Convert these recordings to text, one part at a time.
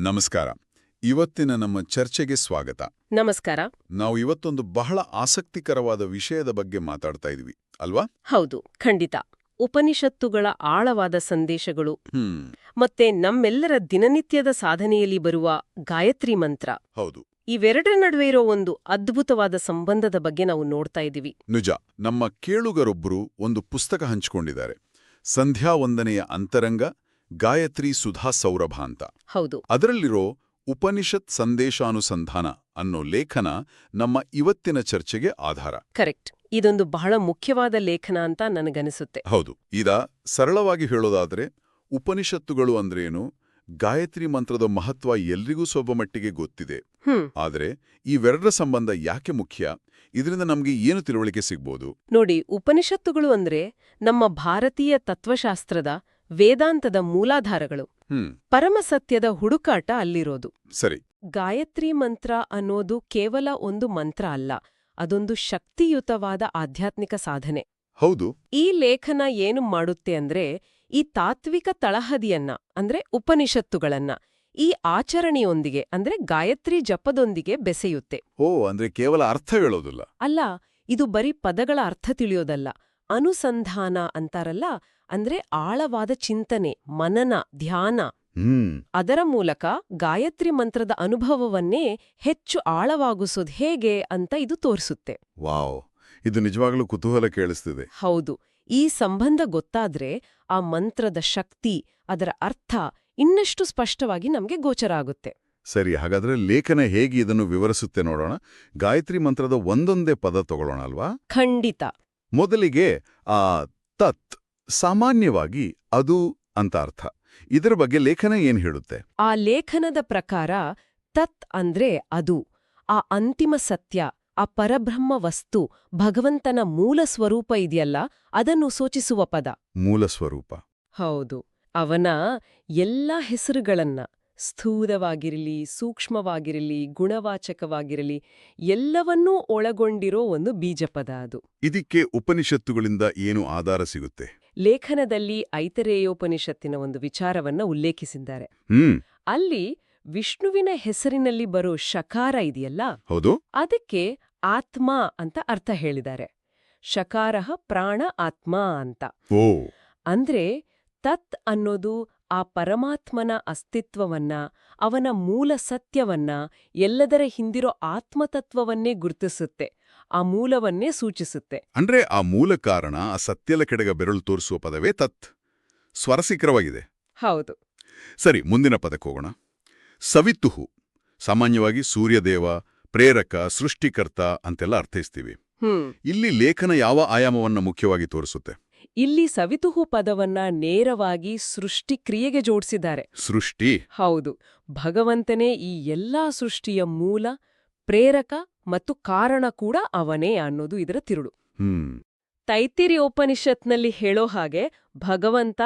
ನಮಸ್ಕಾರ. ಇವತ್ತಿನ ನಮ್ಮ ಚರ್ಚೆಗೆ ಸ್ವಾಗತ. ನಮಸ್ಕಾರ. ನಾವು ಇವತ್ತೊಂದು ಬಹಳ ಆಸಕ್ತಿಕರವಾದ ವಿಷಯದ ಬಗ್ಗೆ ಮಾತಾಡ್ತಾ ಇದೀವಿ ಅಲ್ವಾ? ಹೌದು ಖಂಡಿತ. ಉಪನಿಷತ್ತುಗಳ ಆಳವಾದ ಸಂದೇಶಗಳು. ಮತ್ತೆ ನಮ್ಮೆಲ್ಲರ ದಿನನಿತ್ಯದ ಸಾಧನೆಯಲ್ಲಿ ಬರುವ ಗಾಯತ್ರಿ ಮಂತ್ರ. ಹೌದು. ಇವೆರಡರ ನಡುವೆ ಇರೋ ಒಂದು ಅದ್ಭುತವಾದ ಸಂಬಂಧದ ಬಗ್ಗೆ ನಾವು ನೋಡ್ತಾ ಇದ್ದೀವಿ. ನಿಜ ನಮ್ಮ ಕೇಳುಗರೊಬ್ಬರು ಒಂದು ಪುಸ್ತಕ ಹಂಚಿಕೊಂಡಿದ್ದಾರೆ. ಸಂಧ್ಯಾ ವಂದನೆಯ ಅಂತರಂಗ ಗಾಯತ್ರಿ ಸುಧಾ ಸೌರಭ ಅಂತ. ಹೌದು. ಅದರಲ್ಲಿರೋ ಉಪನಿಷತ್ ಸಂದೇಶಾನುಸಂಧಾನ ಅನ್ನೋ ಲೇಖನ ನಮ್ಮ ಇವತ್ತಿನ ಚರ್ಚೆಗೆ ಆಧಾರ. ಕರೆಕ್ಟ್. ಇದೊಂದು ಬಹಳ ಮುಖ್ಯವಾದ ಲೇಖನ ಅಂತ ನನಗನಿಸುತ್ತೆ. ಹೌದು. ಇದ ಸರಳವಾಗಿ ಹೇಳೋದಾದ್ರೆ ಉಪನಿಷತ್ತುಗಳು ಅಂದ್ರೇನು? ಗಾಯತ್ರಿ ಮಂತ್ರದ ಮಹತ್ವ ಎಲ್ರಿಗೂ ಸ್ವಲ್ಪ ಮಟ್ಟಿಗೆ ಗೊತ್ತಿದೆ ಆದ್ರೆ ಇವೆರಡರ ಸಂಬಂಧ ಯಾಕೆ ಮುಖ್ಯ? ಇದರಿಂದ ನಮಗೆ ಏನು ತಿಳುವಳಿಕೆ ಸಿಗ್ಬೋದು? ನೋಡಿ ಉಪನಿಷತ್ತುಗಳು ಅಂದ್ರೆ ನಮ್ಮ ಭಾರತೀಯ ತತ್ವಶಾಸ್ತ್ರದ ವೇದಾಂತದ ಮೂಲಾಧಾರಗಳು. ಪರಮಸತ್ಯದ ಹುಡುಕಾಟ ಅಲ್ಲಿರೋದು. ಸರಿ. ಗಾಯತ್ರಿ ಮಂತ್ರ ಅನ್ನೋದು ಕೇವಲ ಒಂದು ಮಂತ್ರ ಅಲ್ಲ ಅದೊಂದು ಶಕ್ತಿಯುತವಾದ ಆಧ್ಯಾತ್ಮಿಕ ಸಾಧನೆ. ಹೌದು. ಈ ಲೇಖನ ಏನು ಮಾಡುತ್ತೆ ಅಂದ್ರೆ ಈ ತಾತ್ವಿಕ ತಳಹದಿಯನ್ನ ಅಂದ್ರೆ ಉಪನಿಷತ್ತುಗಳನ್ನ ಈ ಆಚರಣೆಯೊಂದಿಗೆ ಅಂದ್ರೆ ಗಾಯತ್ರಿ ಜಪದೊಂದಿಗೆ ಬೆಸೆಯುತ್ತೆ. ಓ ಅಂದ್ರೆ ಕೇವಲ ಅರ್ಥ ಹೇಳೋದಿಲ್ಲ. ಅಲ್ಲ ಇದು ಬರೀ ಪದಗಳ ಅರ್ಥ ತಿಳಿಯೋದಲ್ಲ ಅನುಸಂಧಾನ ಅಂತಾರಲ್ಲ ಅಂದ್ರೆ ಆಳವಾದ ಚಿಂತನೆ ಮನನ ಧ್ಯಾನ. ಅದರ ಮೂಲಕ ಗಾಯತ್ರಿ ಮಂತ್ರದ ಅನುಭವವನ್ನೇ ಹೆಚ್ಚು ಆಳವಾಗಿಸೋದು ಹೇಗೆ ಅಂತ ಇದು ತೋರಿಸುತ್ತೆ. ವಾವ್. ಇದು ನಿಜವಾಗ್ಲೂ ಕುತೂಹಲ ಕೇಳಿಸ್ತಿದೆ. ಹೌದು. ಈ ಸಂಬಂಧ ಗೊತ್ತಾದ್ರೆ ಆ ಮಂತ್ರದ ಶಕ್ತಿ ಅದರ ಅರ್ಥ ಇನ್ನಷ್ಟು ಸ್ಪಷ್ಟವಾಗಿ ನಮಗೆ ಗೋಚರ ಆಗುತ್ತೆ. ಸರಿ ಹಾಗಾದ್ರೆ ಲೇಖನ ಹೇಗೆ ಇದನ್ನು ವಿವರಿಸುತ್ತೆ ನೋಡೋಣ. ಗಾಯತ್ರಿ ಮಂತ್ರದ ಒಂದೊಂದೇ ಪದ ತಗೊಳ್ಳೋಣ ಅಲ್ವಾ? ಖಂಡಿತ. ಮೊದಲಿಗೆ ಆ ತತ್ ಸಾಮಾನ್ಯವಾಗಿ ಅದು ಅಂತ ಅರ್ಥ. ಇದರ ಬಗ್ಗೆ ಲೇಖನ ಏನು ಹೇಳುತ್ತೆ? ಆ ಲೇಖನದ ಪ್ರಕಾರ ತತ್ ಅಂದ್ರೆ ಅದು ಆ ಅಂತಿಮ ಸತ್ಯ ಆ ಪರಬ್ರಹ್ಮ ವಸ್ತು ಭಗವಂತನ ಮೂಲ ಸ್ವರೂಪ ಇದೆಯಲ್ಲ ಅದನ್ನು ಸೂಚಿಸುವ ಪದ. ಮೂಲ ಸ್ವರೂಪ. ಹೌದು. ಅವನ ಎಲ್ಲ ಹೆಸರುಗಳನ್ನ ಸ್ಥೂಲವಾಗಿರಲಿ ಸೂಕ್ಷ್ಮವಾಗಿರಲಿ ಗುಣವಾಚಕವಾಗಿರಲಿ ಎಲ್ಲವನ್ನೂ ಒಳಗೊಂಡಿರೋ ಒಂದು ಬೀಜಪದ ಅದು. ಇದಕ್ಕೆ ಉಪನಿಷತ್ತುಗಳಿಂದ ಏನು ಆಧಾರ ಸಿಗುತ್ತೆ? ಲೇಖನದಲ್ಲಿ ಐತರೇಯೋಪನಿಷತ್ತಿನ ಒಂದು ವಿಚಾರವನ್ನ ಉಲ್ಲೇಖಿಸಿದ್ದಾರೆ. ಅಲ್ಲಿ ವಿಷ್ಣುವಿನ ಹೆಸರಿನಲ್ಲಿ ಬರೋ ಶಕಾರ ಇದೆಯಲ್ಲ? ಹೌದು. ಅದಕ್ಕೆ ಆತ್ಮ ಅಂತ ಅರ್ಥ ಹೇಳಿದ್ದಾರೆ. ಶಕಾರಃ ಪ್ರಾಣ ಆತ್ಮ ಅಂತ. ಓ. ಅಂದ್ರೆ ತತ್ ಅನ್ನೋದು ಆ ಪರಮಾತ್ಮನ ಅಸ್ತಿತ್ವವನ್ನ ಅವನ ಮೂಲ ಸತ್ಯವನ್ನ ಎಲ್ಲದರ ಹಿಂದಿರೋ ಆತ್ಮತತ್ವವನ್ನೇ ಗುರುತಿಸುತ್ತೆ ಆ ಮೂಲವನ್ನೇ ಸೂಚಿಸುತ್ತೆ. ಅಂದ್ರೆ ಆ ಮೂಲ ಕಾರಣ ಆ ಸತ್ಯಲ ಕೆಡಗ ಬೆರಳು ತೋರಿಸುವ ಪದವೇ ತತ್. ಸ್ವರಸಿಕ್ರವಾಗಿದೆ ಹೌದು. ಸರಿ ಮುಂದಿನ ಪದಕ್ಕೆ ಹೋಗೋಣ. ಸವಿತುಹು ಸಾಮಾನ್ಯವಾಗಿ ಸೂರ್ಯದೇವ ಪ್ರೇರಕ ಸೃಷ್ಟಿಕರ್ತ ಅಂತೆಲ್ಲ ಅರ್ಥೈಸ್ತೀವಿ. ಇಲ್ಲಿ ಲೇಖನ ಯಾವ ಆಯಾಮವನ್ನ ಮುಖ್ಯವಾಗಿ ತೋರಿಸುತ್ತೆ? ಇಲ್ಲಿ ಸವಿತುಹು ಪದವನ್ನ ನೇರವಾಗಿ ಸೃಷ್ಟಿ ಕ್ರಿಯೆಗೆ ಜೋಡಿಸಿದ್ದಾರೆ. ಸೃಷ್ಟಿ? ಹೌದು. ಭಗವಂತನೇ ಈ ಎಲ್ಲಾ ಸೃಷ್ಟಿಯ ಮೂಲ ಪ್ರೇರಕ ಮತ್ತು ಕಾರಣ ಕೂಡ ಅವನೇ ಅನ್ನೋದು ಇದರ ತಿರುಳು. ತೈತಿರಿ ಉಪನಿಷತ್ನಲ್ಲಿ ಹೇಳೋ ಹಾಗೆ ಭಗವಂತ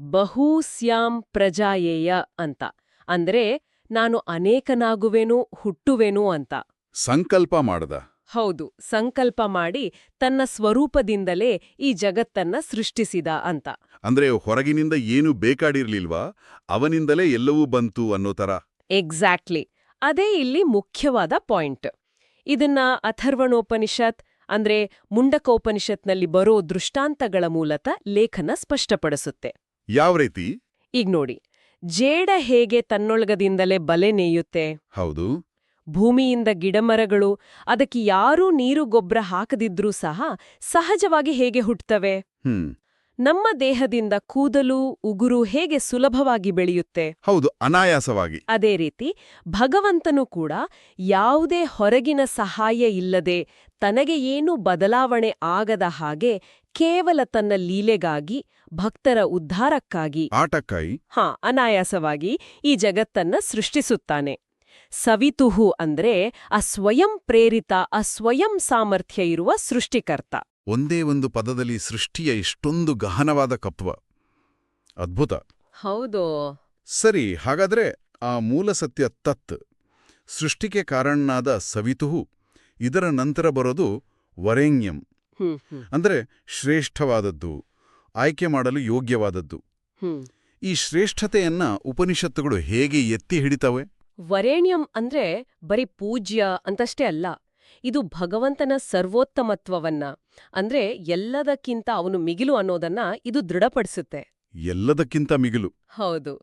ಬಹುಸ್ಯಾಂ ಪ್ರಜಾಯೇಯ ಅಂತ. ಅಂದ್ರೆ ನಾನು ಅನೇಕನಾಗುವೆನು ಹುಟ್ಟುವೆನು ಅಂತ. ಸಂಕಲ್ಪ ಮಾಡದ. ಹೌದು ಸಂಕಲ್ಪ ಮಾಡಿ ತನ್ನ ಸ್ವರೂಪದಿಂದಲೇ ಈ ಜಗತ್ತನ್ನ ಸೃಷ್ಟಿಸಿದ ಅಂತ. ಅಂದ್ರೆ ಹೊರಗಿನಿಂದ ಏನು ಬೇಕಾಡಿರ್ಲಿಲ್ವಾ? ಅವನಿಂದಲೇ ಎಲ್ಲವೂ ಬಂತು ಅನ್ನೋ ತರ. ಎಕ್ಸಾಕ್ಟ್ಲಿ ಅದೇ ಇಲ್ಲಿ ಮುಖ್ಯವಾದ ಪಾಯಿಂಟ್. ಇದನ್ನ ಅಥರ್ವಣೋಪನಿಷತ್ ಅಂದ್ರೆ ಮುಂಡಕೋಪನಿಷತ್ನಲ್ಲಿ ಬರೋ ದೃಷ್ಟಾಂತಗಳ ಮೂಲಕ ಲೇಖನ ಸ್ಪಷ್ಟಪಡಿಸುತ್ತೆ. ಯಾವ ರೀತಿ? ಈಗ ನೋಡಿ ಜೇಡ ಹೇಗೆ ತನ್ನೊಳಗದಿಂದಲೇ ಬಲೆ ನೇಯುತ್ತೆ? ಹೌದು. ಭೂಮಿಯಿಂದ ಗಿಡಮರಗಳು ಅದಕ್ಕೆ ಯಾರೂ ನೀರು ಗೊಬ್ಬರ ಹಾಕದಿದ್ರೂ ಸಹ ಸಹಜವಾಗಿ ಹೇಗೆ ಹುಟ್ಟುತ್ತವೆ ಹ್ಮ್. ನಮ್ಮ ದೇಹದಿಂದ ಕೂದಲು ಉಗುರು ಹೇಗೆ ಸುಲಭವಾಗಿ ಬೆಳೆಯುತ್ತೆ? ಹೌದು ಅನಾಯಾಸವಾಗಿ. ಅದೇ ರೀತಿ ಭಗವಂತನು ಕೂಡ ಯಾವುದೇ ಹೊರಗಿನ ಸಹಾಯ ಇಲ್ಲದೆ ತನಗೆ ಏನೂ ಬದಲಾವಣೆ ಆಗದ ಹಾಗೆ ಕೇವಲ ತನ್ನ ಲೀಲೆಗಾಗಿ ಭಕ್ತರ ಉದ್ಧಾರಕ್ಕಾಗಿ ಆಟಕ್ಕಾಯಿ ಹಾ ಅನಾಯಾಸವಾಗಿ ಈ ಜಗತ್ತನ್ನ ಸೃಷ್ಟಿಸುತ್ತಾನೆ. ಸವಿತುಹು ಅಂದ್ರೆ ಆ ಸ್ವಯಂ ಪ್ರೇರಿತ ಆ ಸ್ವಯಂ ಸಾಮರ್ಥ್ಯ ಇರುವ ಸೃಷ್ಟಿಕರ್ತ. ಒಂದೇ ಒಂದು ಪದದಲ್ಲಿ ಸೃಷ್ಟಿಯ ಇಷ್ಟೊಂದು ಗಹನವಾದ ಕಪ್ವ ಅದ್ಭುತ. ಹೌದು. ಸರಿ ಹಾಗಾದ್ರೆ ಆ ಮೂಲ ಸತ್ಯ ತತ್ ಸೃಷ್ಟಿಗೆ ಕಾರಣನಾದ ಸವಿತುಹು ಇದರ ನಂತರ ಬರೋದು ಹ್ಮ್ ಅಂದ್ರೆ ಶ್ರೇಷ್ಠವಾದದ್ದು ಆಯ್ಕೆ ಮಾಡಲು ಯೋಗ್ಯವಾದದ್ದು. ಈ ಶ್ರೇಷ್ಠತೆಯನ್ನ ಉಪನಿಷತ್ತುಗಳು ಹೇಗೆ ಎತ್ತಿ ಹಿಡಿತವೆ? ವರೇಣ್ಯಂ ಅಂದ್ರೆ ಬರೀ ಪೂಜ್ಯ ಅಂತಷ್ಟೇ ಅಲ್ಲ ಇದು ಭಗವಂತನ ಸರ್ವೋತ್ತಮತ್ವವನ್ನ ಅಂದ್ರೆ ಎಲ್ಲದಕ್ಕಿಂತ ಅವನು ಮಿಗಿಲು ಅನ್ನೋದನ್ನ ಇದು ದೃಢಪಡಿಸುತ್ತೆ. ಎಲ್ಲದಕ್ಕಿಂತ ಮಿಗಿಲು. ಹೌದು.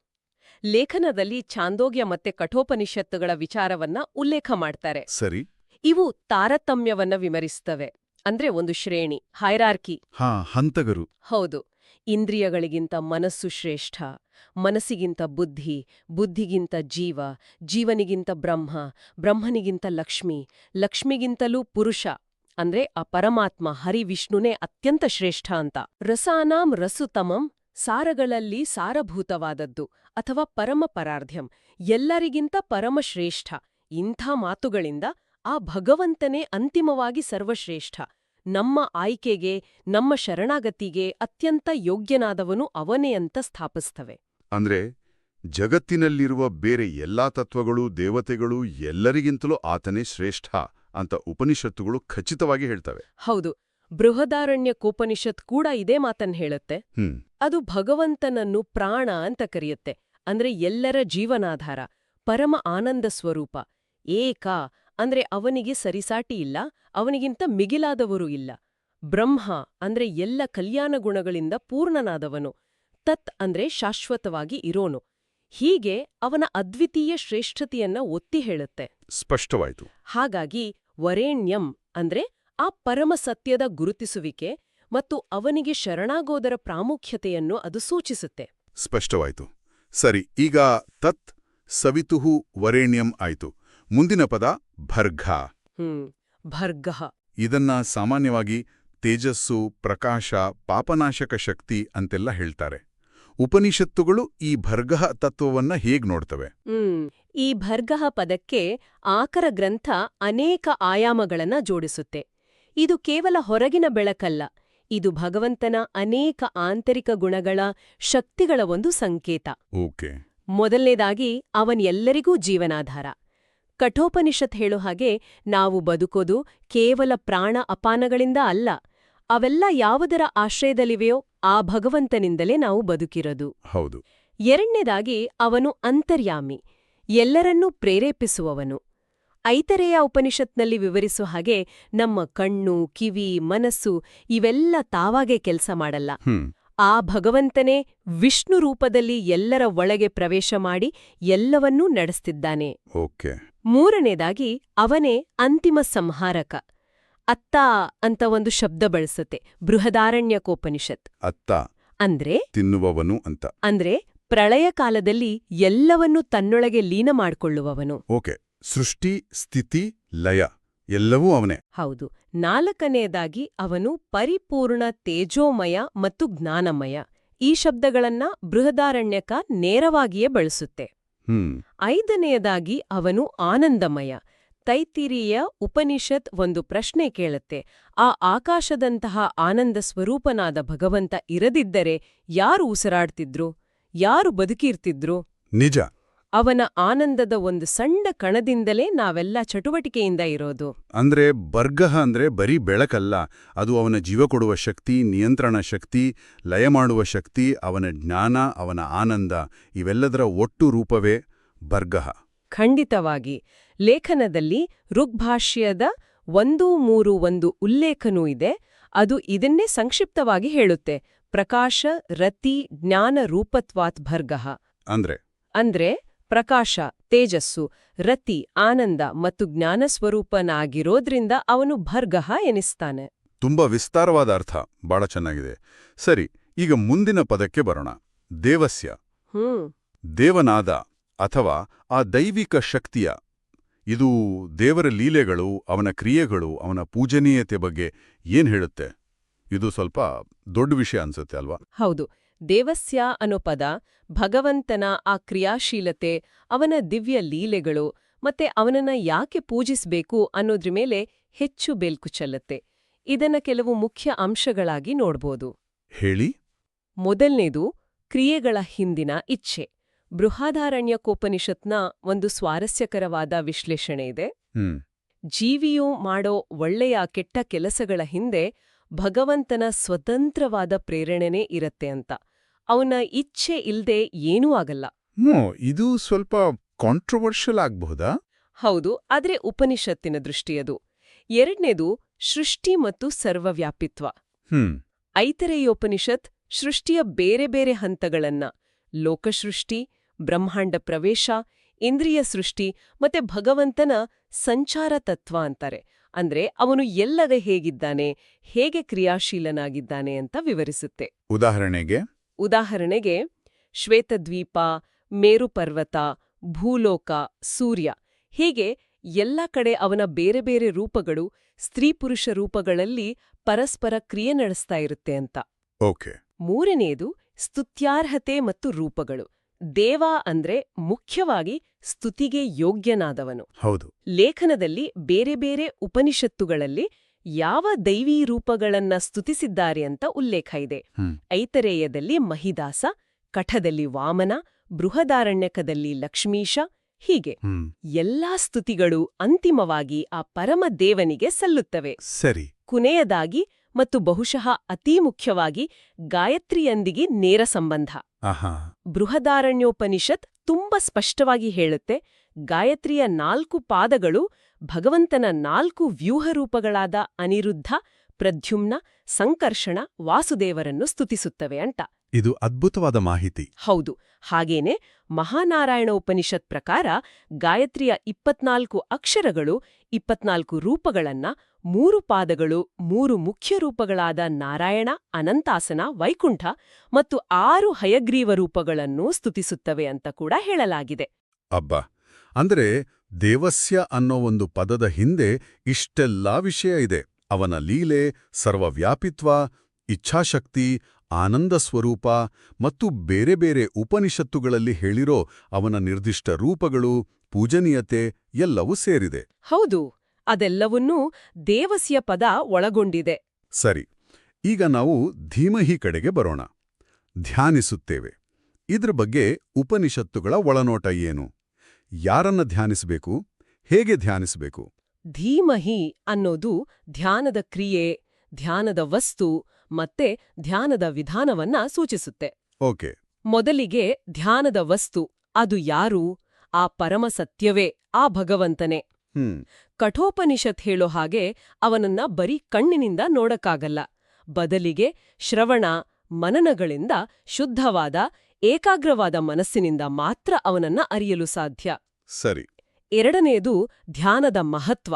ಲೇಖನದಲ್ಲಿ ಚಾಂದೋಗ್ಯ ಮತ್ತೆ ಕಠೋಪನಿಷತ್ತುಗಳ ವಿಚಾರವನ್ನ ಉಲ್ಲೇಖ ಮಾಡ್ತಾರೆ. ಸರಿ. ಇವು ತಾರತಮ್ಯವನ್ನ ವಿಮರಿಸ್ತವೆ ಅಂದ್ರೆ ಒಂದು ಶ್ರೇಣಿ ಹೈರಾರ್ಕಿ. ಹಾ ಹಂತಗರು ಹೌದು ಇಂದ್ರಿಯಗಳಿಗಿಂತ ಮನಸ್ಸು ಶ್ರೇಷ್ಠ. ಮನಸ್ಸಿಗಿಂತ ಬುದ್ಧಿ, ಬುದ್ಧಿಗಿಂತ ಜೀವ, ಜೀವನಿಗಿಂತ ಬ್ರಹ್ಮ, ಬ್ರಹ್ಮನಿಗಿಂತ ಲಕ್ಷ್ಮಿ, ಲಕ್ಷ್ಮಿಗಿಂತಲೂ ಪುರುಷ, ಅಂದ್ರೆ ಆ ಪರಮಾತ್ಮ ಹರಿವಿಷ್ಣುನೇ ಅತ್ಯಂತ ಶ್ರೇಷ್ಠ ಅಂತ. ರಸಾನಾಂ ರಸುತಮಂ ಸಾರಗಳಲ್ಲಿ ಸಾರಭೂತವಾದದ್ದು ಅಥವಾ ಪರಮ ಪರಾರ್ಧ್ಯಂ, ಎಲ್ಲರಿಗಿಂತ ಪರಮಶ್ರೇಷ್ಠ ಇಂಥ ಮಾತುಗಳಿಂದ ಆ ಭಗವಂತನೇ ಅಂತಿಮವಾಗಿ ಸರ್ವಶ್ರೇಷ್ಠ. ನಮ್ಮ ಆಯ್ಕೆಗೆ, ನಮ್ಮ ಶರಣಾಗತಿಗೆ ಅತ್ಯಂತ ಯೋಗ್ಯನಾದವನು ಅವನೇ ಅಂತ ಸ್ಥಾಪಿಸ್ತವೆ. ಅಂದ್ರೆ ಜಗತ್ತಿನಲ್ಲಿರುವ ಬೇರೆ ಎಲ್ಲಾ ತತ್ವಗಳು ದೇವತೆಗಳು ಎಲ್ಲರಿಗಿಂತಲೂ ಆತನೇ ಶ್ರೇಷ್ಠ ಅಂತ ಉಪನಿಷತ್ತುಗಳು ಖಚಿತವಾಗಿ ಹೇಳ್ತವೆ. ಹೌದು. ಬೃಹದಾರಣ್ಯ ಕೋಪನಿಷತ್ ಕೂಡ ಇದೇ ಮಾತನ್ನ ಹೇಳುತ್ತೆ. ಹ್ಮ್. ಅದು ಭಗವಂತನನ್ನು ಪ್ರಾಣ ಅಂತ ಕರೆಯುತ್ತೆ. ಅಂದ್ರೆ ಎಲ್ಲರ ಜೀವನಾಧಾರ ಪರಮ ಆನಂದ ಸ್ವರೂಪ. ಏಕ ಅಂದ್ರೆ ಅವನಿಗೆ ಸರಿಸಾಟಿ ಇಲ್ಲ ಅವನಿಗಿಂತ ಮಿಗಿಲಾದವರು ಇಲ್ಲ. ಬ್ರಹ್ಮ ಅಂದ್ರೆ ಎಲ್ಲ ಕಲ್ಯಾಣ ಗುಣಗಳಿಂದ ಪೂರ್ಣನಾದವನು. ತತ್ ಅಂದ್ರೆ ಶಾಶ್ವತವಾಗಿ ಇರೋನು. ಹೀಗೆ ಅವನ ಅದ್ವಿತೀಯ ಶ್ರೇಷ್ಠತೆಯನ್ನ ಒತ್ತಿ ಹೇಳುತ್ತೆ. ಸ್ಪಷ್ಟವಾಯಿತು. ಹಾಗಾಗಿ ವರೇಣ್ಯಂ ಅಂದ್ರೆ ಆ ಪರಮ ಸತ್ಯದ ಗುರುತಿಸುವಿಕೆ ಮತ್ತು ಅವನಿಗೆ ಶರಣಾಗೋದರ ಪ್ರಾಮುಖ್ಯತೆಯನ್ನು ಅದು ಸೂಚಿಸುತ್ತೆ. ಸ್ಪಷ್ಟವಾಯಿತು. ಸರಿ ಈಗ ತತ್ ಸವಿತುಹು ವರೇಣ್ಯಂ ಆಯಿತು. ಮುಂದಿನ ಪದ ಭರ್ಘ. ಹ್ಮ್ ಭರ್ಗ ಇದನ್ನ ಸಾಮಾನ್ಯವಾಗಿ ತೇಜಸ್ಸು ಪ್ರಕಾಶ ಪಾಪನಾಶಕ ಶಕ್ತಿ ಅಂತೆಲ್ಲ ಹೇಳ್ತಾರೆ. ಉಪನಿಷತ್ತುಗಳು ಈ ಭರ್ಗಹ ತತ್ವವನ್ನ ಹೇಗ್ ನೋಡ್ತವೆ? ಈ ಭರ್ಗಹ ಪದಕ್ಕೆ ಆಕರ ಗ್ರಂಥ ಅನೇಕ ಆಯಾಮಗಳನ್ನ ಜೋಡಿಸುತ್ತೆ. ಇದು ಕೇವಲ ಹೊರಗಿನ ಬೆಳಕಲ್ಲ ಇದು ಭಗವಂತನ ಅನೇಕ ಆಂತರಿಕ ಗುಣಗಳ ಶಕ್ತಿಗಳ ಒಂದು ಸಂಕೇತ. ಓಕೆ. ಮೊದಲನೇದಾಗಿ ಅವನ್ ಎಲ್ಲರಿಗೂ ಜೀವನಾಧಾರ. ಕಠೋಪನಿಷತ್ ಹೇಳೋ ಹಾಗೆ ನಾವು ಬದುಕೋದು ಕೇವಲ ಪ್ರಾಣ ಅಪಾನಗಳಿಂದ ಅಲ್ಲ ಅವೆಲ್ಲ ಯಾವುದರ ಆಶ್ರಯದಲ್ಲಿವೆಯೋ ಆ ಭಗವಂತನಿಂದಲೇ ನಾವು ಬದುಕಿರೋದು. ಹೌದು. ಎರಡನೇದಾಗಿ ಅವನು ಅಂತರ್ಯಾಮಿ ಎಲ್ಲರನ್ನೂ ಪ್ರೇರೇಪಿಸುವವನು. ಐತರೆಯ ಉಪನಿಷತ್ನಲ್ಲಿ ವಿವರಿಸುವ ಹಾಗೆ ನಮ್ಮ ಕಣ್ಣು ಕಿವಿ ಮನಸ್ಸು ಇವೆಲ್ಲ ತಾವಾಗೆ ಕೆಲಸ ಮಾಡಲ್ಲ. ಆ ಭಗವಂತನೇ ವಿಷ್ಣು ರೂಪದಲ್ಲಿ ಎಲ್ಲರ ಒಳಗೆ ಪ್ರವೇಶ ಮಾಡಿ ಎಲ್ಲವನ್ನೂ ನಡೆಸ್ತಿದ್ದಾನೆ. ಮೂರನೇದಾಗಿ ಅವನೇ ಅಂತಿಮ ಸಂಹಾರಕ. ಅತ್ತ ಅಂತ ಒಂದು ಶಬ್ದ ಬಳಸುತ್ತೆ. ಬೃಹದಾರಣ್ಯಕೋಪನಿಷತ್. ಅತ್ತ. ಅಂದ್ರೆ? ತಿನ್ನುವವನು ಅಂತ. ಅಂದ್ರೆ ಪ್ರಳಯ ಕಾಲದಲ್ಲಿ ಎಲ್ಲವನ್ನೂ ತನ್ನೊಳಗೆ ಲೀನ ಮಾಡಿಕೊಳ್ಳುವವನು. ಓಕೆ. ಸೃಷ್ಟಿ ಸ್ಥಿತಿ ಲಯ ಎಲ್ಲವೂ ಅವನೇ. ಹೌದು. ನಾಲ್ಕನೆಯದಾಗಿ ಅವನು ಪರಿಪೂರ್ಣ ತೇಜೋಮಯ ಮತ್ತು ಜ್ಞಾನಮಯ. ಈ ಶಬ್ದಗಳನ್ನ ಬೃಹದಾರಣ್ಯಕ ನೇರವಾಗಿಯೇ ಬಳಸುತ್ತೆ. ಐದನೆಯದಾಗಿ ಅವನು ಆನಂದಮಯ. ತೈತಿರಿಯ ಉಪನಿಷತ್ ಒಂದು ಪ್ರಶ್ನೆ ಕೇಳುತ್ತೆ. ಆ ಆಕಾಶದಂತಹ ಆನಂದ ಸ್ವರೂಪನಾದ ಭಗವಂತ ಇರದಿದ್ದರೆ ಯಾರು ಉಸಿರಾಡ್ತಿದ್ರು? ಯಾರು ಬದುಕಿರ್ತಿದ್ರು? ನಿಜ. ಅವನ ಆನಂದದ ಒಂದು ಸಣ್ಣ ಕಣದಿಂದಲೇ ನಾವೆಲ್ಲ ಚಟುವಟಿಕೆಯಿಂದ ಇರೋದು. ಅಂದ್ರೆ ಬರ್ಗಹ ಅಂದ್ರೆ ಬರೀ ಬೆಳಕಲ್ಲ ಅದು ಅವನ ಜೀವ ಕೊಡುವ ಶಕ್ತಿ ನಿಯಂತ್ರಣ ಶಕ್ತಿ ಲಯ ಮಾಡುವ ಶಕ್ತಿ ಅವನ ಜ್ಞಾನ ಅವನ ಆನಂದ ಇವೆಲ್ಲದರ ಒಟ್ಟು ರೂಪವೇ ಬರ್ಗಹ. ಖಂಡಿತವಾಗಿ. ಲೇಖನದಲ್ಲಿ ಋಗ್ಭಾಷ್ಯದ ಒಂದು ಮೂರು ಒಂದು ಉಲ್ಲೇಖನೂ ಇದೆ. ಅದು ಇದನ್ನೇ ಸಂಕ್ಷಿಪ್ತವಾಗಿ ಹೇಳುತ್ತೆ. ಪ್ರಕಾಶ ರತಿ ಜ್ಞಾನ ರೂಪತ್ವಾತ್ ಭರ್ಗ. ಅಂದ್ರೆ? ಅಂದ್ರೆ ಪ್ರಕಾಶ ತೇಜಸ್ಸು ರತಿ ಆನಂದ ಮತ್ತು ಜ್ಞಾನ ಸ್ವರೂಪನಾಗಿರೋದ್ರಿಂದ ಅವನು ಭರ್ಗಃ ಎನಿಸ್ತಾನೆ. ತುಂಬಾ ವಿಸ್ತಾರವಾದ ಅರ್ಥ. ಬಹಳ ಚೆನ್ನಾಗಿದೆ. ಸರಿ ಈಗ ಮುಂದಿನ ಪದಕ್ಕೆ ಬರೋಣ. ದೇವಸ್ಯ. ಹ್ಮ್. ದೇವನಾದ. ಅಥವಾ ಆ ದೈವಿಕ ಶಕ್ತಿಯ ಇದು ದೇವರ ಲೀಲೆಗಳು ಅವನ ಕ್ರಿಯೆಗಳು ಅವನ ಪೂಜನೀಯತೆ ಬಗ್ಗೆ ಏನ್ ಹೇಳುತ್ತೆ? ಇದು ಸ್ವಲ್ಪ ದೊಡ್ಡ ವಿಷಯ ಅನ್ಸುತ್ತೆ ಅಲ್ವಾ? ಹೌದು. ದೇವಸ್ಯ ಅನ್ನೋ ಪದ ಭಗವಂತನ ಆ ಕ್ರಿಯಾಶೀಲತೆ ಅವನ ದಿವ್ಯ ಲೀಲೆಗಳು ಮತ್ತೆ ಅವನನ್ನ ಯಾಕೆ ಪೂಜಿಸಬೇಕು ಅನ್ನೋದ್ರ ಮೇಲೆ ಹೆಚ್ಚು ಬೆಲ್ಕು ಚೆಲ್ಲತ್ತೆ. ಇದನ್ನ ಕೆಲವು ಮುಖ್ಯ ಅಂಶಗಳಾಗಿ ನೋಡ್ಬೋದು. ಹೇಳಿ. ಮೊದಲನೇದು ಕ್ರಿಯೆಗಳ ಹಿಂದಿನ ಇಚ್ಛೆ. ಬೃಹದಾರಣ್ಯಕೋಪನಿಷತ್ನ ಒಂದು ಸ್ವಾರಸ್ಯಕರವಾದ ವಿಶ್ಲೇಷಣೆ ಇದೆ. ಹ್ಮ್. ಜೀವಿಯು ಮಾಡೋ ಒಳ್ಳೆಯ ಕೆಟ್ಟ ಕೆಲಸಗಳ ಹಿಂದೆ ಭಗವಂತನ ಸ್ವತಂತ್ರವಾದ ಪ್ರೇರಣೆನೇ ಇರತ್ತೆ ಅಂತ. ಅವನ ಇಚ್ಛೆ ಇಲ್ದೆ ಏನೂ ಆಗಲ್ಲ. ಇದು ಸ್ವಲ್ಪ ಕಾಂಟ್ರವರ್ಷಿಯಲ್ ಆಗಬಹುದಾ? ಹೌದು ಆದ್ರೆ ಉಪನಿಷತ್ತಿನ ದೃಷ್ಟಿಯದು ಎರಡನೇದು ಸೃಷ್ಟಿ ಮತ್ತು ಸರ್ವವ್ಯಾಪಿತ್ವ. ಹ್ಮ್. ಐತರೇಯೋಪನಿಷತ್ ಸೃಷ್ಟಿಯ ಬೇರೆ ಬೇರೆ ಹಂತಗಳನ್ನ. ಲೋಕಸೃಷ್ಟಿ ಬ್ರಹ್ಮಾಂಡ ಪ್ರವೇಶ ಇಂದ್ರಿಯ ಸೃಷ್ಟಿ ಮತ್ತೆ ಭಗವಂತನ ಸಂಚಾರ ತತ್ವ ಅಂತಾರೆ. ಅಂದ್ರೆ ಅವನು ಎಲ್ಲದೆ ಹೇಗಿದ್ದಾನೆ ಹೇಗೆ ಕ್ರಿಯಾಶೀಲನಾಗಿದ್ದಾನೆ ಅಂತ ವಿವರಿಸುತ್ತೆ. ಉದಾಹರಣೆಗೆ ಉದಾಹರಣೆಗೆ ಶ್ವೇತದ್ವೀಪ ಮೇರುಪರ್ವತ ಭೂಲೋಕ ಸೂರ್ಯ ಹೀಗೆ ಎಲ್ಲ ಕಡೆ ಅವನ ಬೇರೆ ಬೇರೆ ರೂಪಗಳು ಸ್ತ್ರೀ ಪುರುಷ ರೂಪಗಳಲ್ಲಿ ಪರಸ್ಪರ ಕ್ರಿಯೆ ನಡೆಸ್ತಾ ಇರುತ್ತೆ ಅಂತ. ಓಕೆ. ಮೂರನೆಯದು ಸ್ತುತ್ಯಾರ್ಹತೆ ಮತ್ತು ರೂಪಗಳು. ದೇವ ಅಂದ್ರೆ ಮುಖ್ಯವಾಗಿ ಸ್ತುತಿಗೆ ಯೋಗ್ಯನಾದವನು. ಹೌದು. ಲೇಖನದಲ್ಲಿ ಬೇರೆ ಬೇರೆ ಉಪನಿಷತ್ತುಗಳಲ್ಲಿ ಯಾವ ದೈವೀ ರೂಪಗಳನ್ನ ಸ್ತುತಿಸಿದ್ದಾರೆ ಅಂತ ಉಲ್ಲೇಖ ಇದೆ. ಐತರೇಯದಲ್ಲಿ ಮಹಿದಾಸ ಕಠದಲ್ಲಿ ವಾಮನ ಬೃಹದಾರಣ್ಯಕದಲ್ಲಿ ಲಕ್ಷ್ಮೀಶ ಹೀಗೆ. ಎಲ್ಲಾ ಸ್ತುತಿಗಳು ಅಂತಿಮವಾಗಿ ಆ ಪರಮ ದೇವನಿಗೆ ಸಲ್ಲುತ್ತವೆ. ಸರಿ. ಕೊನೆಯದಾಗಿ ಮತ್ತು ಬಹುಶಃ ಅತೀ ಮುಖ್ಯವಾಗಿ ಗಾಯತ್ರಿಯೊಂದಿಗೆ ನೇರ ಸಂಬಂಧ. ಬೃಹದಾರಣ್ಯೋಪನಿಷತ್ ತುಂಬ ಸ್ಪಷ್ಟವಾಗಿ ಹೇಳುತ್ತೆ ಗಾಯತ್ರಿಯ ನಾಲ್ಕು ಪಾದಗಳು ಭಗವಂತನ ನಾಲ್ಕು ವ್ಯೂಹರೂಪಗಳಾದ ಅನಿರುದ್ಧ ಪ್ರದ್ಯುಮ್ನ ಸಂಕರ್ಷಣ ವಾಸುದೇವರನ್ನು ಸ್ತುತಿಸುತ್ತವೆ ಅಂತ. ಇದು ಅದ್ಭುತವಾದ ಮಾಹಿತಿ. ಹೌದು ಹಾಗೇನೆ ಮಹಾನಾರಾಯಣ ಉಪನಿಷತ್ ಪ್ರಕಾರ ಗಾಯತ್ರಿಯ ಇಪ್ಪತ್ನಾಲ್ಕು ಅಕ್ಷರಗಳು ಇಪ್ಪತ್ನಾಲ್ಕು ರೂಪಗಳನ್ನ ಮೂರು ಪಾದಗಳು ಮೂರು ಮುಖ್ಯ ರೂಪಗಳಾದ ನಾರಾಯಣ ಅನಂತಾಸನ ವೈಕುಂಠ ಮತ್ತು ಆರು ಹಯಗ್ರೀವ ರೂಪಗಳನ್ನು ಸ್ತುತಿಸುತ್ತವೆ ಅಂತ ಕೂಡ ಹೇಳಲಾಗಿದೆ. ಅಬ್ಬ! ಅಂದರೆ ದೇವಸ್ಯ ಅನ್ನೋ ಒಂದು ಪದದ ಹಿಂದೆ ಇಷ್ಟೆಲ್ಲಾ ವಿಷಯ ಇದೆ. ಅವನ ಲೀಲೆ ಸರ್ವವ್ಯಾಪಿತ್ವ ಇಚ್ಛಾಶಕ್ತಿ ಆನಂದ ಸ್ವರೂಪ ಮತ್ತು ಬೇರೆ ಬೇರೆ ಉಪನಿಷತ್ತುಗಳಲ್ಲಿ ಹೇಳಿರೋ ಅವನ ನಿರ್ದಿಷ್ಟ ರೂಪಗಳು ಪೂಜನೀಯತೆ ಎಲ್ಲವೂ ಸೇರಿದೆ. ಹೌದು. ಅದೆಲ್ಲವನ್ನೂ ದೇವಸ್ಯ ಪದ ಒಳಗೊಂಡಿದೆ. ಸರಿ ಈಗ ನಾವು ಧೀಮಹಿ ಕಡೆಗೆ ಬರೋಣ. ಧ್ಯಾನಿಸುತ್ತೇವೆ. ಇದ್ರ ಬಗ್ಗೆ ಉಪನಿಷತ್ತುಗಳ ಒಳನೋಟ ಏನು? ಯಾರನ್ನ ಧ್ಯಾನಿಸಬೇಕು? ಹೇಗೆ ಧ್ಯಾನಿಸಬೇಕು? ಧೀಮಹಿ ಅನ್ನೋದು ಧ್ಯಾನದ ಕ್ರಿಯೆ ಧ್ಯಾನದ ವಸ್ತು ಮತ್ತೆ ಧ್ಯಾನದ ವಿಧಾನವನ್ನ ಸೂಚಿಸುತ್ತೆ. ಓಕೆ. ಮೊದಲಿಗೆ ಧ್ಯಾನದ ವಸ್ತು ಅದು ಯಾರು? ಆ ಪರಮಸತ್ಯವೇ ಆ ಭಗವಂತನೇ. ಕಠೋಪನಿಷತ್ ಹೇಳೋ ಹಾಗೆ ಅವನನ್ನ ಬರೀ ಕಣ್ಣಿನಿಂದ ನೋಡಕ್ಕಾಗಲ್ಲ. ಬದಲಿಗೆ ಶ್ರವಣ ಮನನಗಳಿಂದ ಶುದ್ಧವಾದ ಏಕಾಗ್ರವಾದ ಮನಸ್ಸಿನಿಂದ ಮಾತ್ರ ಅವನನ್ನ ಅರಿಯಲು ಸಾಧ್ಯ. ಸರಿ. ಎರಡನೆಯದು ಧ್ಯಾನದ ಮಹತ್ವ.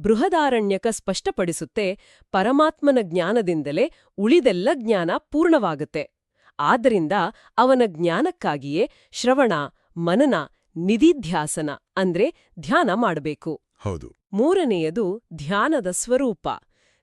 ಬೃಹದಾರಣ್ಯಕ ಸ್ಪಷ್ಟಪಡಿಸುತ್ತೆ ಪರಮಾತ್ಮನ ಜ್ಞಾನದಿಂದಲೇ ಉಳಿದೆಲ್ಲ ಜ್ಞಾನ ಪೂರ್ಣವಾಗುತ್ತೆ. ಆದ್ದರಿಂದ ಅವನ ಜ್ಞಾನಕ್ಕಾಗಿಯೇ ಶ್ರವಣ ಮನನ ನಿಧಿಧ್ಯಾಸನ ಅಂದ್ರೆ ಧ್ಯಾನ ಮಾಡಬೇಕು. ಹೌದು. ಮೂರನೆಯದು ಧ್ಯಾನದ ಸ್ವರೂಪ.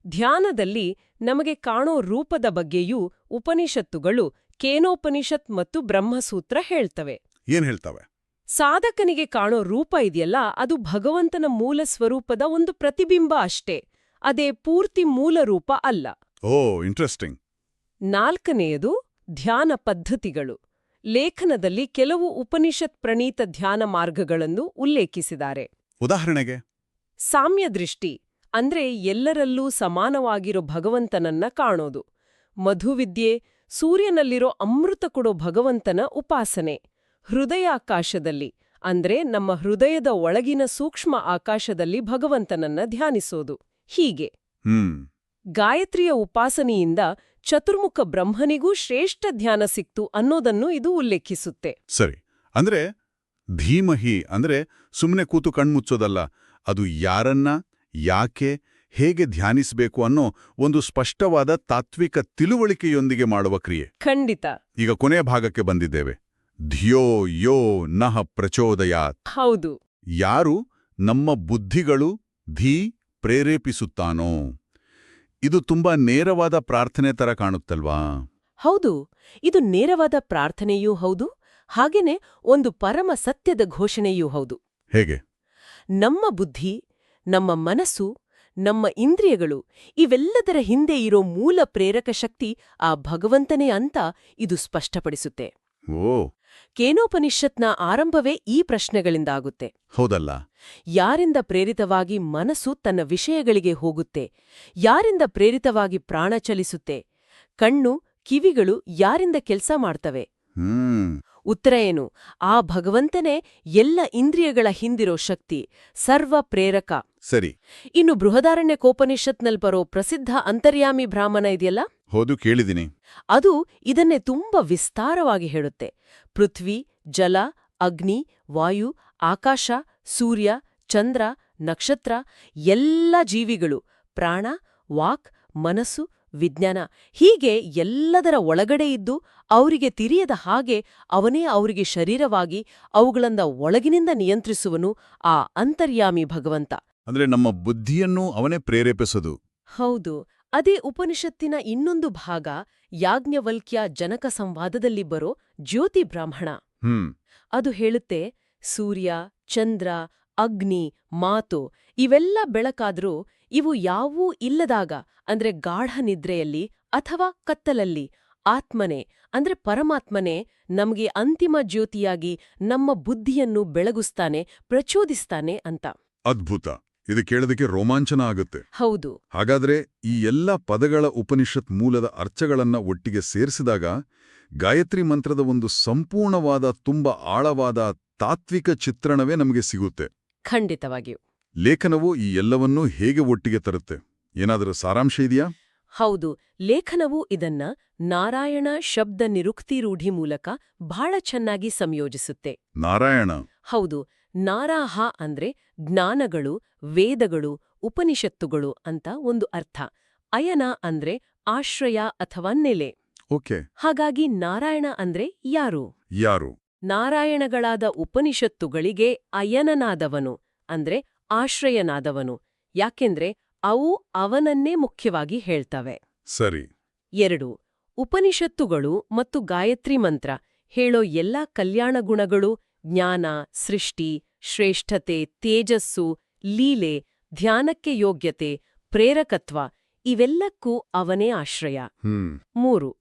ಧ್ಯಾನದಲ್ಲಿ ನಮಗೆ ಕಾಣೋ ರೂಪದ ಬಗ್ಗೆಯೂ ಉಪನಿಷತ್ತುಗಳು ಕೇನೋಪನಿಷತ್ ಮತ್ತು ಬ್ರಹ್ಮಸೂತ್ರ ಹೇಳ್ತವೆ. ಏನ್ ಹೇಳ್ತವೆ? ಸಾಧಕನಿಗೆ ಕಾಣೋ ರೂಪ ಇದೆಯಲ್ಲ ಅದು ಭಗವಂತನ ಮೂಲ ಸ್ವರೂಪದ ಒಂದು ಪ್ರತಿಬಿಂಬ ಅಷ್ಟೇ. ಅದೇ ಪೂರ್ತಿ ಮೂಲ ರೂಪ ಅಲ್ಲ. ಓ ಇಂಟ್ರೆಸ್ಟಿಂಗ್ ನಾಲ್ಕನೆಯದು ಧ್ಯಾನ ಪದ್ಧತಿಗಳು. ಲೇಖನದಲ್ಲಿ ಕೆಲವು ಉಪನಿಷತ್ ಪ್ರಣೀತ ಧ್ಯಾನ ಮಾರ್ಗಗಳನ್ನು ಉಲ್ಲೇಖಿಸಿದ್ದಾರೆ. ಉದಾಹರಣೆಗೆ ಸಾಮ್ಯ ದೃಷ್ಟಿ ಅಂದ್ರೆ ಎಲ್ಲರಲ್ಲೂ ಸಮಾನವಾಗಿರೋ ಭಗವಂತನನ್ನ ಕಾಣೋದು. ಮಧುವಿದ್ಯೆ ಸೂರ್ಯನಲ್ಲಿರೋ ಅಮೃತ ಕೊಡೋ ಭಗವಂತನ ಉಪಾಸನೆ. ಹೃದಯಾಕಾಶದಲ್ಲಿ ಅಂದ್ರೆ ನಮ್ಮ ಹೃದಯದ ಒಳಗಿನ ಸೂಕ್ಷ್ಮ ಆಕಾಶದಲ್ಲಿ ಭಗವಂತನನ್ನ ಧ್ಯಾನಿಸೋದು. ಹೀಗೆ. ಗಾಯತ್ರಿಯ ಉಪಾಸನೆಯಿಂದ ಚತುರ್ಮುಖ ಬ್ರಹ್ಮನಿಗೂ ಶ್ರೇಷ್ಠ ಧ್ಯಾನ ಸಿಕ್ತು ಅನ್ನೋದನ್ನು ಇದು ಉಲ್ಲೇಖಿಸುತ್ತೆ. ಸರಿ. ಅಂದ್ರೆ ಧೀಮಹಿ ಅಂದ್ರೆ ಸುಮ್ಮನೆ ಕೂತು ಕಣ್ಮುಚ್ಚೋದಲ್ಲ ಅದು ಯಾರನ್ನ ಯಾಕೆ ಹೇಗೆ ಧ್ಯಾನಿಸಬೇಕು ಅನ್ನೋ ಒಂದು ಸ್ಪಷ್ಟವಾದ ತಾತ್ವಿಕ ತಿಳುವಳಿಕೆಯೊಂದಿಗೆ ಮಾಡುವ ಕ್ರಿಯೆ. ಖಂಡಿತ. ಈಗ ಕೊನೆಯ ಭಾಗಕ್ಕೆ ಬಂದಿದ್ದೇವೆ. ಧಿಯೋ ಯೋ ನಃ ಪ್ರಚೋದಯಾತ್. ಹೌದು. ಯಾರು ನಮ್ಮ ಬುದ್ಧಿಗಳು ಧೀ ಪ್ರೇರೇಪಿಸುತ್ತಾನೋ? ಇದು ತುಂಬಾ ನೇರವಾದ ಪ್ರಾರ್ಥನೆ ತರ ಕಾಣುತ್ತಲ್ವಾ? ಹೌದು. ಇದು ನೇರವಾದ ಪ್ರಾರ್ಥನೆಯೂ ಹೌದು ಹಾಗೇನೆ ಒಂದು ಪರಮ ಸತ್ಯದ ಘೋಷಣೆಯೂ ಹೌದು. ಹೇಗೆ? ನಮ್ಮ ಬುದ್ಧಿ ನಮ್ಮ ಮನಸ್ಸು ನಮ್ಮ ಇಂದ್ರಿಯಗಳು ಇವೆಲ್ಲದರ ಹಿಂದೆ ಇರೋ ಮೂಲ ಪ್ರೇರಕ ಶಕ್ತಿ ಆ ಭಗವಂತನೇ ಅಂತ ಇದು ಸ್ಪಷ್ಟಪಡಿಸುತ್ತೆ. ಓ ಕೇನೋಪನಿಷತ್ನ ಆರಂಭವೇ ಈ ಪ್ರಶ್ನೆಗಳಿಂದಾಗುತ್ತೆ. ಹೌದಲ್ಲ? ಯಾರಿಂದ ಪ್ರೇರಿತವಾಗಿ ಮನಸ್ಸು ತನ್ನ ವಿಷಯಗಳಿಗೆ ಹೋಗುತ್ತೆ? ಯಾರಿಂದ ಪ್ರೇರಿತವಾಗಿ ಪ್ರಾಣ ಚಲಿಸುತ್ತೆ? ಕಣ್ಣು ಕಿವಿಗಳು ಯಾರಿಂದ ಕೆಲಸ ಮಾಡ್ತವೆ? ಹ್ಮ್. ಉತ್ತರ ಏನು? ಆ ಭಗವಂತನೇ ಎಲ್ಲ ಇಂದ್ರಿಯಗಳ ಹಿಂದಿರೋ ಶಕ್ತಿ ಸರ್ವ ಪ್ರೇರಕ. ಸರಿ. ಇನ್ನು ಬೃಹದಾರಣ್ಯ ಕೋಪನಿಷತ್ನಲ್ಲಿ ಬರೋ ಪ್ರಸಿದ್ಧ ಅಂತರ್ಯಾಮಿ ಬ್ರಾಹ್ಮಣ ಇದೆಯಲ್ಲ? ಹೌದು ಕೇಳಿದಿನಿ ಅದು ಇದನ್ನೇ ತುಂಬಾ ವಿಸ್ತಾರವಾಗಿ ಹೇಳುತ್ತೆ. ಪೃಥ್ವಿ ಜಲ ಅಗ್ನಿ ವಾಯು ಆಕಾಶ ಸೂರ್ಯ ಚಂದ್ರ ನಕ್ಷತ್ರ ಎಲ್ಲ ಜೀವಿಗಳು ಪ್ರಾಣ ವಾಕ್ ಮನಸ್ಸು ವಿಜ್ಞಾನ. ಹೀಗೆ ಎಲ್ಲದರ ಒಳಗಡೆ ಇದ್ದು ಅವರಿಗೆ ತಿರಿಯದ ಹಾಗೆ ಅವನೇ ಅವರಿಗೆ ಶರೀರವಾಗಿ ಅವುಗಳನ್ನ ಒಳಗಿನಿಂದ ನಿಯಂತ್ರಿಸುವನು ಆ ಅಂತರ್ಯಾಮಿ ಭಗವಂತ. ಅಂದ್ರೆ ನಮ್ಮ ಬುದ್ಧಿಯನ್ನು ಅವನೇ ಪ್ರೇರೇಪಿಸೋದು. ಹೌದು. ಅದೇ ಉಪನಿಷತ್ತಿನ ಇನ್ನೊಂದು ಭಾಗ ಯಾಜ್ಞವಲ್ಕ್ಯ ಜನಕ ಸಂವಾದದಲ್ಲಿ ಬರೋ ಜ್ಯೋತಿ ಬ್ರಾಹ್ಮಣ. ಹ್ಮ್. ಅದು ಹೇಳುತ್ತೆ ಸೂರ್ಯ ಚಂದ್ರ ಅಗ್ನಿ ಮಾತು ಇವೆಲ್ಲ ಬೆಳಕಾದ್ರೂ ಇವು ಯಾವೂ ಇಲ್ಲದಾಗ ಅಂದ್ರೆ ಗಾಢ ನಿದ್ರೆಯಲ್ಲಿ ಅಥವಾ ಕತ್ತಲಲ್ಲಿ ಆತ್ಮನೆ ಅಂದ್ರೆ ಪರಮಾತ್ಮನೇ ನಮಗೆ ಅಂತಿಮ ಜ್ಯೋತಿಯಾಗಿ ನಮ್ಮ ಬುದ್ಧಿಯನ್ನು ಬೆಳಗುಸ್ತಾನೆ ಪ್ರಚೋದಿಸ್ತಾನೆ ಅಂತ. ಅದ್ಭುತ. ಇದು ಕೇಳೋದಕ್ಕೆ ರೋಮಾಂಚನ ಆಗುತ್ತೆ. ಹೌದು. ಹಾಗಾದ್ರೆ ಈ ಎಲ್ಲ ಪದಗಳ ಉಪನಿಷತ್ ಮೂಲದ ಅರ್ಚಗಳನ್ನ ಒಟ್ಟಿಗೆ ಸೇರಿಸಿದಾಗ ಗಾಯತ್ರಿ ಮಂತ್ರದ ಒಂದು ಸಂಪೂರ್ಣವಾದ ತುಂಬ ಆಳವಾದ ತಾತ್ವಿಕ ಚಿತ್ರಣವೇ ನಮಗೆ ಸಿಗುತ್ತೆ. ಖಂಡಿತವಾಗಿಯೂ. ಲೇಖನವು ಈ ಎಲ್ಲವನ್ನೂ ಹೇಗೆ ಒಟ್ಟಿಗೆ ತರುತ್ತೆ? ಏನಾದರೂ ಸಾರಾಂಶ ಇದೆಯಾ? ಹೌದು ಲೇಖನವು ಇದನ್ನ ನಾರಾಯಣ ಶಬ್ದ ನಿರುಕ್ತಿ ರೂಢಿ ಮೂಲಕ ಬಹಳ ಚೆನ್ನಾಗಿ ಸಂಯೋಜಿಸುತ್ತೆ. ನಾರಾಯಣ. ಹೌದು ನಾರಾಹ ಅಂದ್ರೆ ಜ್ಞಾನಗಳು ವೇದಗಳು ಉಪನಿಷತ್ತುಗಳು ಅಂತ ಒಂದು ಅರ್ಥ. ಅಯನ ಅಂದ್ರೆ ಆಶ್ರಯ ಅಥವಾ ನೆಲೆ. ಓಕೆ. ಹಾಗಾಗಿ ನಾರಾಯಣ ಅಂದ್ರೆ ಯಾರು? ಯಾರು? ನಾರಾಯಣಗಳಾದ ಉಪನಿಷತ್ತುಗಳಿಗೆ ಅಯನನಾದವನು ಅಂದ್ರೆ ಆಶ್ರಯನಾದವನು. ಯಾಕೆಂದ್ರೆ ಅವು ಅವನನ್ನೇ ಮುಖ್ಯವಾಗಿ ಹೇಳ್ತವೆ. ಸರಿ. ಎರಡು ಉಪನಿಷತ್ತುಗಳು ಮತ್ತು ಗಾಯತ್ರಿ ಮಂತ್ರ ಹೇಳೋ ಎಲ್ಲಾ ಕಲ್ಯಾಣ ಗುಣಗಳು ಜ್ಞಾನ ಸೃಷ್ಟಿ ಶ್ರೇಷ್ಠತೆ ತೇಜಸ್ಸು ಲೀಲೆ ಧ್ಯಾನಕ್ಕೆ ಯೋಗ್ಯತೆ ಪ್ರೇರಕತ್ವ ಇವೆಲ್ಲಕ್ಕೂ ಅವನೇ ಆಶ್ರಯ. ಮೂರು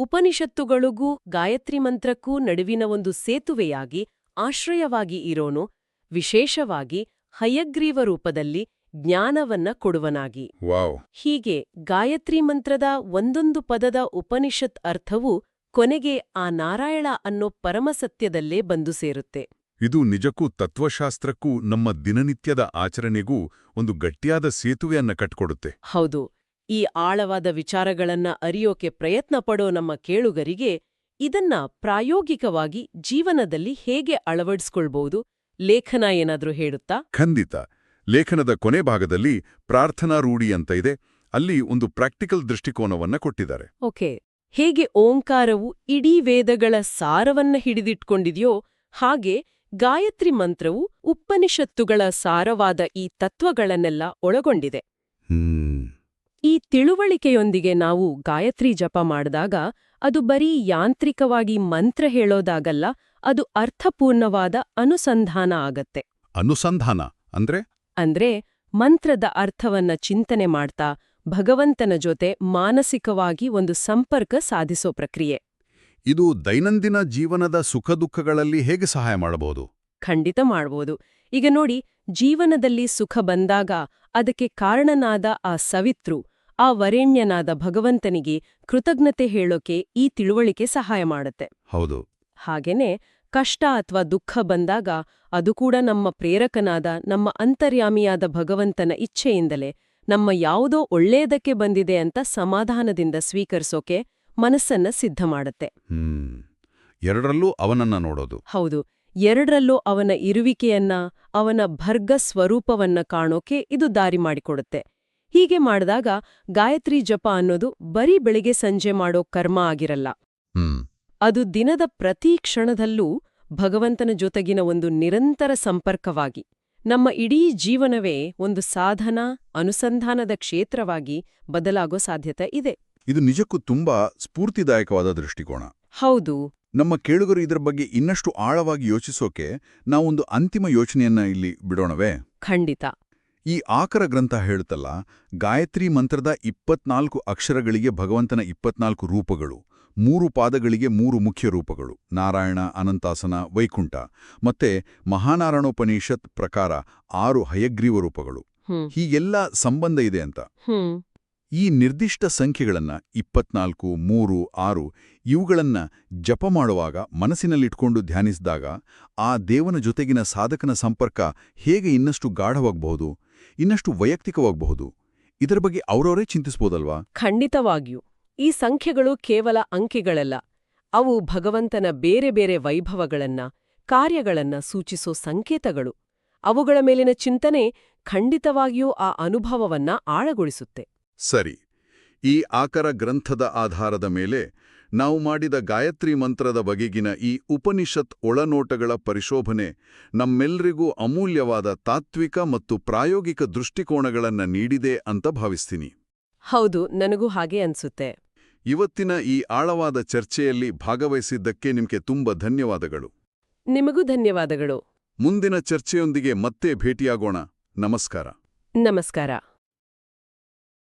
ಉಪನಿಷತ್ತುಗಳಿಗೂ ಗಾಯತ್ರಿ ಮಂತ್ರಕ್ಕೂ ನಡುವಿನ ಒಂದು ಸೇತುವೆಯಾಗಿ ಆಶ್ರಯವಾಗಿ ಇರೋನು ವಿಶೇಷವಾಗಿ ಹಯಗ್ರೀವ ರೂಪದಲ್ಲಿ ಜ್ಞಾನವನ್ನ ಕೊಡುವನಾಗಿ. ವಾವ್. ಹೀಗೆ ಗಾಯತ್ರಿ ಮಂತ್ರದ ಒಂದೊಂದು ಪದದ ಉಪನಿಷತ್ ಅರ್ಥವು ಕೊನೆಗೆ ಆ ನಾರಾಯಣ ಅನ್ನೋ ಪರಮಸತ್ಯದಲ್ಲೇ ಬಂದು ಸೇರುತ್ತೆ. ಇದು ನಿಜಕ್ಕೂ ತತ್ವಶಾಸ್ತ್ರಕ್ಕೂ ನಮ್ಮ ದಿನನಿತ್ಯದ ಆಚರಣೆಗೂ ಒಂದು ಗಟ್ಟಿಯಾದ ಸೇತುವೆಯನ್ನ ಕಟ್ಕೊಡುತ್ತೆ. ಹೌದು. ಈ ಆಳವಾದ ವಿಚಾರಗಳನ್ನ ಅರಿಯೋಕೆ ಪ್ರಯತ್ನ ಪಡೋ ನಮ್ಮ ಕೇಳುಗರಿಗೆ ಇದನ್ನ ಪ್ರಾಯೋಗಿಕವಾಗಿ ಜೀವನದಲ್ಲಿ ಹೇಗೆ ಅಳವಡಿಸ್ಕೊಳ್ಬಹುದು ಲೇಖನ ಏನಾದ್ರೂ ಹೇಳುತ್ತಾ? ಖಂಡಿತ. ಲೇಖನದ ಕೊನೆ ಭಾಗದಲ್ಲಿ ಪ್ರಾರ್ಥನಾ ರೂಢಿ ಅಂತ ಇದೆ. ಅಲ್ಲಿ ಒಂದು ಪ್ರಾಕ್ಟಿಕಲ್ ದೃಷ್ಟಿಕೋನವನ್ನ ಕೊಟ್ಟಿದ್ದಾರೆ. ಓಕೆ. ಹೇಗೆ ಓಂಕಾರವು ಇಡೀ ವೇದಗಳ ಸಾರವನ್ನ ಹಿಡಿದಿಟ್ಕೊಂಡಿದೆಯೋ ಹಾಗೆ ಗಾಯತ್ರಿ ಮಂತ್ರವು ಉಪನಿಷತ್ತುಗಳ ಸಾರವಾದ ಈ ತತ್ವಗಳನ್ನೆಲ್ಲ ಒಳಗೊಂಡಿದೆ. ಹ್ಮ್. ಈ ತಿಳುವಳಿಕೆಯೊಂದಿಗೆ ನಾವು ಗಾಯತ್ರಿ ಜಪ ಮಾಡಿದಾಗ ಅದು ಬರೀ ಯಾಂತ್ರಿಕವಾಗಿ ಮಂತ್ರ ಹೇಳೋದಾಗಲ್ಲ ಅದು ಅರ್ಥಪೂರ್ಣವಾದ ಅನುಸಂಧಾನ ಆಗತ್ತೆ. ಅನುಸಂಧಾನ ಅಂದ್ರೆ? ಅಂದ್ರೆ ಮಂತ್ರದ ಅರ್ಥವನ್ನ ಚಿಂತನೆ ಮಾಡ್ತಾ ಭಗವಂತನ ಜೊತೆ ಮಾನಸಿಕವಾಗಿ ಒಂದು ಸಂಪರ್ಕ ಸಾಧಿಸೋ ಪ್ರಕ್ರಿಯೆ. ಇದು ದೈನಂದಿನ ಜೀವನದ ಸುಖ ದುಃಖಗಳಲ್ಲಿ ಹೇಗೆ ಸಹಾಯ ಮಾಡಬಹುದು? ಖಂಡಿತ ಮಾಡ್ಬೋದು. ಈಗ ನೋಡಿ ಜೀವನದಲ್ಲಿ ಸುಖ ಬಂದಾಗ ಅದಕ್ಕೆ ಕಾರಣನಾದ ಆ ಸವಿತ್ರು ಆ ವರೆಣ್ಯನಾದ ಭಗವಂತನಿಗೆ ಕೃತಜ್ಞತೆ ಹೇಳೋಕೆ ಈ ತಿಳುವಳಿಕೆ ಸಹಾಯ ಮಾಡುತ್ತೆ. ಹೌದು. ಹಾಗೇನೆ ಕಷ್ಟ ಅಥವಾ ದುಃಖ ಬಂದಾಗ ಅದು ಕೂಡ ನಮ್ಮ ಪ್ರೇರಕನಾದ ನಮ್ಮ ಅಂತರ್ಯಾಮಿಯಾದ ಭಗವಂತನ ಇಚ್ಛೆಯಿಂದಲೇ ನಮ್ಮ ಯಾವುದೋ ಒಳ್ಳೆಯದಕ್ಕೆ ಬಂದಿದೆ ಅಂತ ಸಮಾಧಾನದಿಂದ ಸ್ವೀಕರಿಸೋಕೆ ಮನಸ್ಸನ್ನ ಸಿದ್ಧ ಮಾಡುತ್ತೆ. ಎರಡರಲ್ಲೂ ಅವನನ್ನ ನೋಡೋದು. ಹೌದು. ಎರಡರಲ್ಲೂ ಅವನ ಇರುವಿಕೆಯನ್ನ ಅವನ ಭರ್ಗ ಸ್ವರೂಪವನ್ನ ಕಾಣೋಕೆ ಇದು ದಾರಿ ಮಾಡಿಕೊಡುತ್ತೆ. ಹೀಗೆ ಮಾಡಿದಾಗ ಗಾಯತ್ರಿ ಜಪ ಅನ್ನೋದು ಬರೀ ಬೆಳಿಗ್ಗೆ ಸಂಜೆ ಮಾಡೋ ಕರ್ಮ ಆಗಿರಲ್ಲ. ಹ್ಮ್. ಅದು ದಿನದ ಪ್ರತಿ ಕ್ಷಣದಲ್ಲೂ ಭಗವಂತನ ಜೊತೆಗಿನ ಒಂದು ನಿರಂತರ ಸಂಪರ್ಕವಾಗಿ ನಮ್ಮ ಇಡೀ ಜೀವನವೇ ಒಂದು ಸಾಧನ ಅನುಸಂಧಾನದ ಕ್ಷೇತ್ರವಾಗಿ ಬದಲಾಗೋ ಸಾಧ್ಯತೆ ಇದೆ. ಇದು ನಿಜಕ್ಕೂ ತುಂಬಾ ಸ್ಫೂರ್ತಿದಾಯಕವಾದ ದೃಷ್ಟಿಕೋನ. ಹೌದು. ನಮ್ಮ ಕೇಳುಗರು ಇದರ ಬಗ್ಗೆ ಇನ್ನಷ್ಟು ಆಳವಾಗಿ ಯೋಚಿಸೋಕೆ ನಾವೊಂದು ಅಂತಿಮ ಯೋಚನೆಯನ್ನ ಇಲ್ಲಿ ಬಿಡೋಣವೇ? ಖಂಡಿತ. ಈ ಆಕರ ಗ್ರಂಥ ಹೇಳುತ್ತಲ್ಲ ಗಾಯತ್ರಿ ಮಂತ್ರದ ಇಪ್ಪತ್ನಾಲ್ಕು ಅಕ್ಷರಗಳಿಗೆ ಭಗವಂತನ ಇಪ್ಪತ್ನಾಲ್ಕು ರೂಪಗಳು ಮೂರು ಪಾದಗಳಿಗೆ ಮೂರು ಮುಖ್ಯ ರೂಪಗಳು ನಾರಾಯಣ ಅನಂತಾಸನ ವೈಕುಂಠ ಮತ್ತೆ ಮಹಾನಾರಾಯಣೋಪನಿಷತ್ ಪ್ರಕಾರ ಆರು ಹಯಗ್ರೀವ ರೂಪಗಳು. ಹೀಗೆಲ್ಲ ಸಂಬಂಧ ಇದೆ ಅಂತ. ಈ ನಿರ್ದಿಷ್ಟ ಸಂಖ್ಯೆಗಳನ್ನ ಇಪ್ಪತ್ನಾಲ್ಕು ಮೂರು ಆರು ಇವುಗಳನ್ನ ಜಪ ಮಾಡುವಾಗ ಮನಸ್ಸಿನಲ್ಲಿಟ್ಕೊಂಡು ಧ್ಯಾನಿಸಿದಾಗ ಆ ದೇವನ ಜೊತೆಗಿನ ಸಾಧಕನ ಸಂಪರ್ಕ ಹೇಗೆ ಇನ್ನಷ್ಟು ಗಾಢವಾಗಬಹುದು? ಇನ್ನಷ್ಟು ವೈಯಕ್ತಿಕವಾಗಬಹುದು. ಇದರ ಬಗ್ಗೆ ಅವರವರೇ ಚಿಂತಿಸ್ಬೋದಲ್ವಾ? ಖಂಡಿತವಾಗಿಯೂ. ಈ ಸಂಖ್ಯೆಗಳು ಕೇವಲ ಅಂಕೆಗಳಲ್ಲ. ಅವು ಭಗವಂತನ ಬೇರೆ ಬೇರೆ ವೈಭವಗಳನ್ನ ಕಾರ್ಯಗಳನ್ನ ಸೂಚಿಸೋ ಸಂಕೇತಗಳು. ಅವುಗಳ ಮೇಲಿನ ಚಿಂತನೆ ಖಂಡಿತವಾಗಿಯೂ ಆ ಅನುಭವವನ್ನ ಆಳಗೊಳಿಸುತ್ತೆ. ಸರಿ. ಈ ಆಕರ ಗ್ರಂಥದ ಆಧಾರದ ಮೇಲೆ ನಾವು ಮಾಡಿದ ಗಾಯತ್ರಿ ಮಂತ್ರದ ಬಗೆಗಿನ ಈ ಉಪನಿಷತ್ ಒಳನೋಟಗಳ ಪರಿಶೋಭನೆ ನಮ್ಮೆಲ್ಲರಿಗೂ ಅಮೂಲ್ಯವಾದ ತಾತ್ವಿಕ ಮತ್ತು ಪ್ರಾಯೋಗಿಕ ದೃಷ್ಟಿಕೋನಗಳನ್ನು ನೀಡಿದೆ ಅಂತ ಭಾವಿಸ್ತೀನಿ. ಹೌದು ನನಗೂ ಹಾಗೆ ಅನ್ಸುತ್ತೆ. ಇವತ್ತಿನ ಈ ಆಳವಾದ ಚರ್ಚೆಯಲ್ಲಿ ಭಾಗವಹಿಸಿದ್ದಕ್ಕೆ ನಿಮಗೆ ತುಂಬ ಧನ್ಯವಾದಗಳು. ನಿಮಗೂ ಧನ್ಯವಾದಗಳು. ಮುಂದಿನ ಚರ್ಚೆಯೊಂದಿಗೆ ಮತ್ತೆ ಭೇಟಿಯಾಗೋಣ. ನಮಸ್ಕಾರ. ನಮಸ್ಕಾರ.